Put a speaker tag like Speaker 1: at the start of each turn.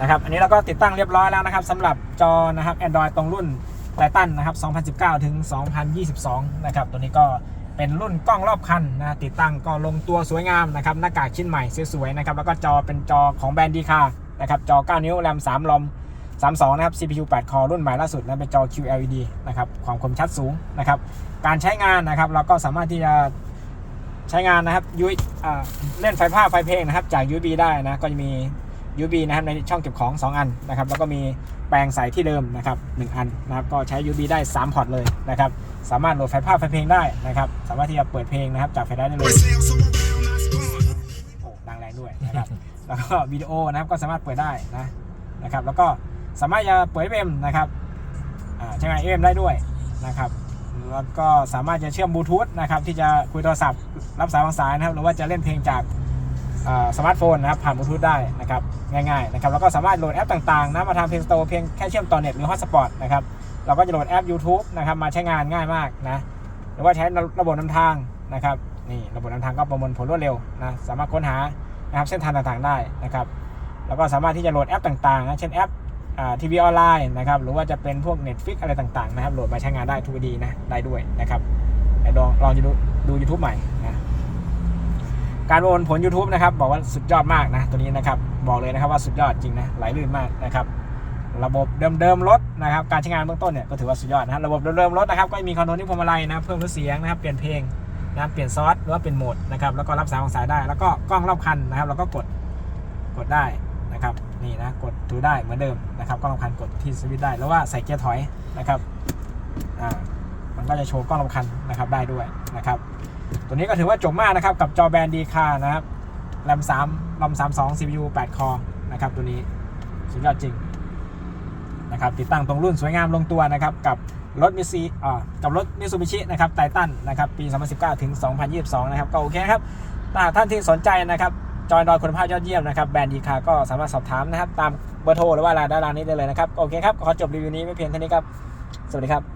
Speaker 1: นะครับ อันนี้เราก็ติดตั้งเรียบร้อยแล้วนะครับสำหรับจอนะครับ Android ตรงรุ่นไ i ทันนะครับ 2019 ถึง 2022 นะครับ ตัวนี้ก็เป็นรุ่นกล้องรอบคันนะติดตั้งก็ลงตัวสวยงามนะครับ หน้ากากชิ้นใหม่สวยๆนะครับ แล้วก็จอเป็นจอของแบรนด์ดีคานะครับ จอ 9 นิ้ว แรม 3 ลอม 32 นะครับ CPU 8 คอรุ่นใหม่ล่าสุดนะเป็นจอ QLED นะครับ ความคมชัดสูงนะครับ การใช้งานนะครับ เราก็สามารถที่จะใช้งานนะครับยูอ่าเล่นไฟภาพไฟเพลงนะครับ จาก USB ได้นะ ก็จะมี USB นะครับในช่องเก็บของ 2 อันนะครับแล้วก็มีแปลงใส่ที่เดิมนะครับ1อันนะครับก็ใช้ USB ได้ 3 พอร์ตเลยนะครับสามารถโหลดไฟล์ภาพไฟล์เพลงได้นะครับสามารถที่จะเปิดเพลงนะครับจากไฟล์ได้ได้เลยโอ้ดังแรงด้วยนะครับแล้วก็วิดีโอนะครับก็สามารถเปิดได้นะนะครับแล้วก็สามารถจะเปิด FM นะครับอ่าใช้งาน FM ได้ด้วยนะครับแล้วก็สามารถจะเชื่อมบลูทูธนะครับที่จะคุยโทรศัพท์รับสายวางสายนะครับหรือว่าจะเล่นเพลงจากอ่า สมาร์ทโฟนนะครับผ่านบลูทูธได้นะครับง่ายๆนะครับแล้วก็สามารถโหลดแอปต่างๆนะมาทำเพลงสโตร์เพียงแค่เชื่อมต่อเน็ตหรือฮอตสปอตนะครับเราก็จะโหลดแอป YouTube นะครับมาใช้งานง่ายมากนะหรือว่าใช้ระบบนำทางนะครับนี่ระบบนำทางก็ประมวลผลรวดเร็วนะสามารถค้นหานะครับเส้นทางต่างๆได้นะครับแล้วก็สามารถที่จะโหลดแอปต่างๆนะเช่นแอปทีวีออนไลน์นะครับหรือว่าจะเป็นพวก Netflix อะไรต่างๆนะครับโหลดมาใช้งานได้ทุกดีนะได้ด้วยนะครับลองลองดูดู YouTube ใหม่ การประมวลผล YouTube นะครับบอกว่าสุดยอดมากนะตัวนี้นะครับบอกเลยนะครับว่าสุดยอดจริงนะไหลลื่นมากนะครับระบบเดิมๆรถนะครับการใช้งานเบื้องต้นเนี่ยก็ถือว่าสุดยอดนะระบบเดิมๆรถนะครับก็มีคอนโทรลที่พวงมาลัยนะเพิ่มลดเสียงนะครับเปลี่ยนเพลงนะเปลี่ยนซอสหรือว่าเปลี่ยนโหมดนะครับแล้วก็รับสายของสายได้ แล้วก็กล้องรอบคันนะครับเราก็กดกดได้นะครับนี่นะกดถือได้เหมือนเดิมนะครับกล้องรอบคันกดที่สวิตช์ได้แล้วว่าใส่เกียร์ถอยนะครับอ่ามันก็จะโชว์กล้องรอบคันนะครับได้ด้วยนะครับ ตัวนี้ก็ถือว่าจบมากนะครับ กับจอแบนดีคานะครับแรม3ลอม32 CPU 8 คอนะครับ ตัวนี้สุดยอดจริงนะครับติดตั้งตรงรุ่นสวยงามลงตัวนะครับกับรถมิซีอ่ากับรถมิซูบิชินะครับไททันนะครับปี 2019 ถึง 2022 นะครับ ก็โอเคครับถ้าท่านที่สนใจนะครับจอยดอยคุณภาพยอดเยี่ยมนะครับแบรนด์ดีคาก็สามารถสอบถามนะครับ ตามเบอร์โทรหรือว่าไลน์ด้านล่างนี้ได้เลยนะครับ โอเคครับ ขอจบรีวิวนี้ไม่เพียงเท่านี้ครับ สวัสดีครับ